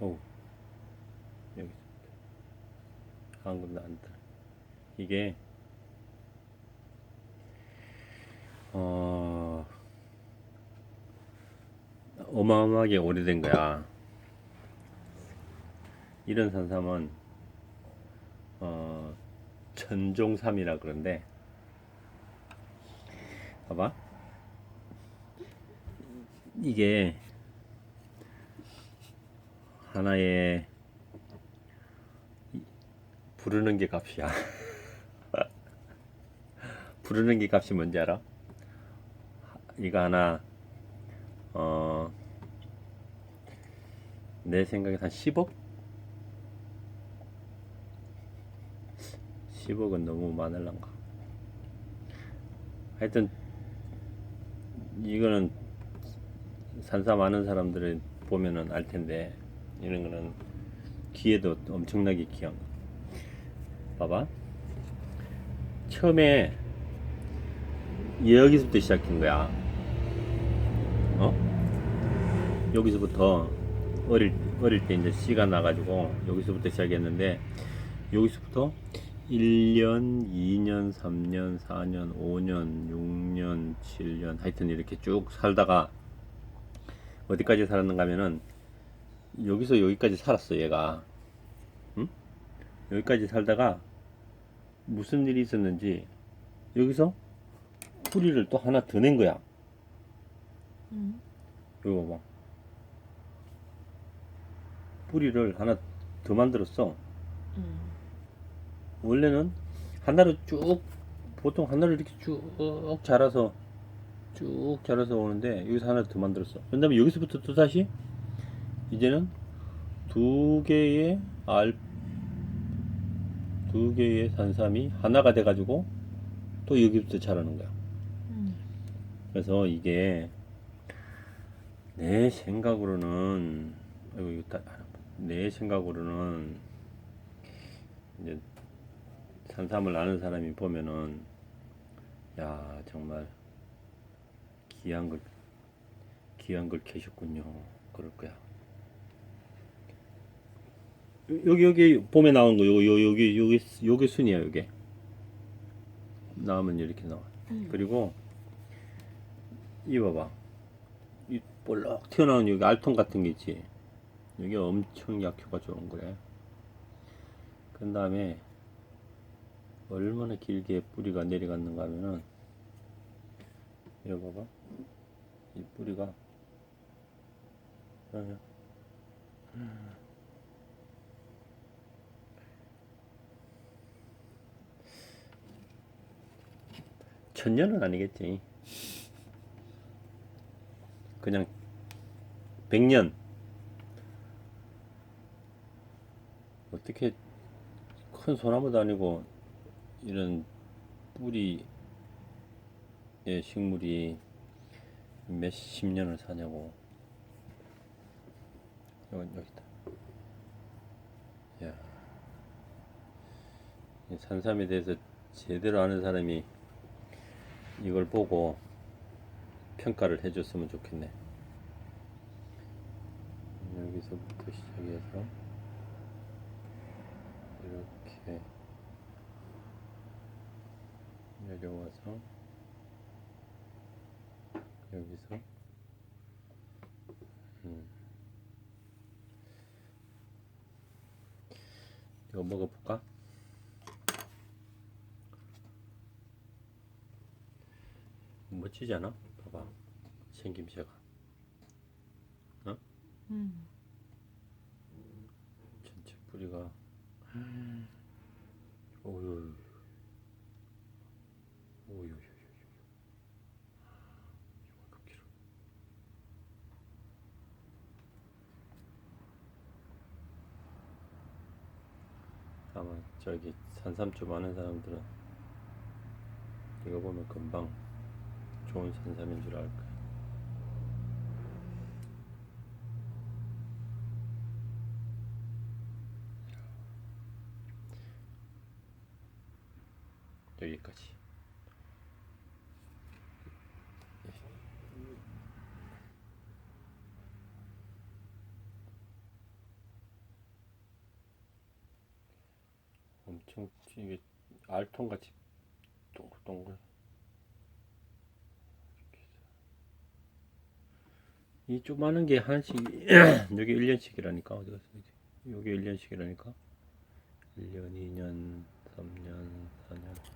오 여기 방금 안 떠. 이게 어 어마어마하게 오래된 거야. 이런 산삼은 어 천종삼이라 그런데 봐봐 이게 하나의 이- 부르는 게 값이야. 부르는 게 값이 뭔지 알아? 이거 하나 어 내 생각에 한 10억? 10억은 너무 많을란가. 하여튼 이거는 산사 많은 사람들을 보면은 알 텐데 이런 거는 귀에도 엄청나게 귀한 거. 봐봐. 처음에 여기서부터 시작한 거야. 어? 여기서부터 어릴 어릴 때 이제 씨가 나가지고 여기서부터 시작했는데 여기서부터 1년, 2년, 3년, 4년, 5년, 6년, 7년 하여튼 이렇게 쭉 살다가 어디까지 살았는가 하면은 여기서 여기까지 살았어 얘가 응? 여기까지 살다가 무슨 일이 있었는지 여기서 뿌리를 또 하나 더 낸 거야 음. 이거 봐봐 뿌리를 하나 더 만들었어 음. 원래는 하나로 쭉 보통 하나로 이렇게 쭉 자라서 쭉 자라서 오는데 여기서 하나 더 만들었어. 그 다음에 여기서부터 또 다시 이제는 두 개의 알, 두 개의 산삼이 하나가 돼가지고 또 여기부터 자라는 거야. 음. 그래서 이게 내 생각으로는 아이고 이거 다- 내 생각으로는 이제 산삼을 아는 사람이 보면은 야 정말 귀한 걸 귀한 걸 캐셨군요 그럴 거야 요- 여기 여기 봄에 나온 거 요, 요 여기 여기 요게 순이야 요게. 나오면 이렇게 나와. 음. 그리고 이 봐봐. 이 볼록 튀어나온 여기 알통 같은 게 있지? 여기 엄청 약효가 좋은 거래. 그 다음에 얼마나 길게 뿌리가 내려갔는가 하면은 이거 봐봐. 이 뿌리가 어, 천년은 아니겠지. 그냥 백년. 어떻게 큰 소나무도 아니고 이런 뿌리의 식물이 몇십 년을 사냐고. 여기 여기다. 야. 이 산삼에 대해서 제대로 아는 사람이 이걸 보고 평가를 해줬으면 좋겠네 여기서부터 시작해서 이렇게 내려와서 여기서 음. 이거 먹어볼까? 멋지지 않아? 봐봐. 생김새가. 음. 전체 뿌리가. 오유 오유 길어 아마 저기 산삼 좀 아는 사람들은 이거 보면 금방 좋은 선사인 줄 알까. 여기까지. 엄청 이게 알통같이 동글동글 이 조그마한 게 하나씩 여기 1년씩이라니까 어디 갔어 여기 1년씩이라니까? 1년 2년 3년 4년.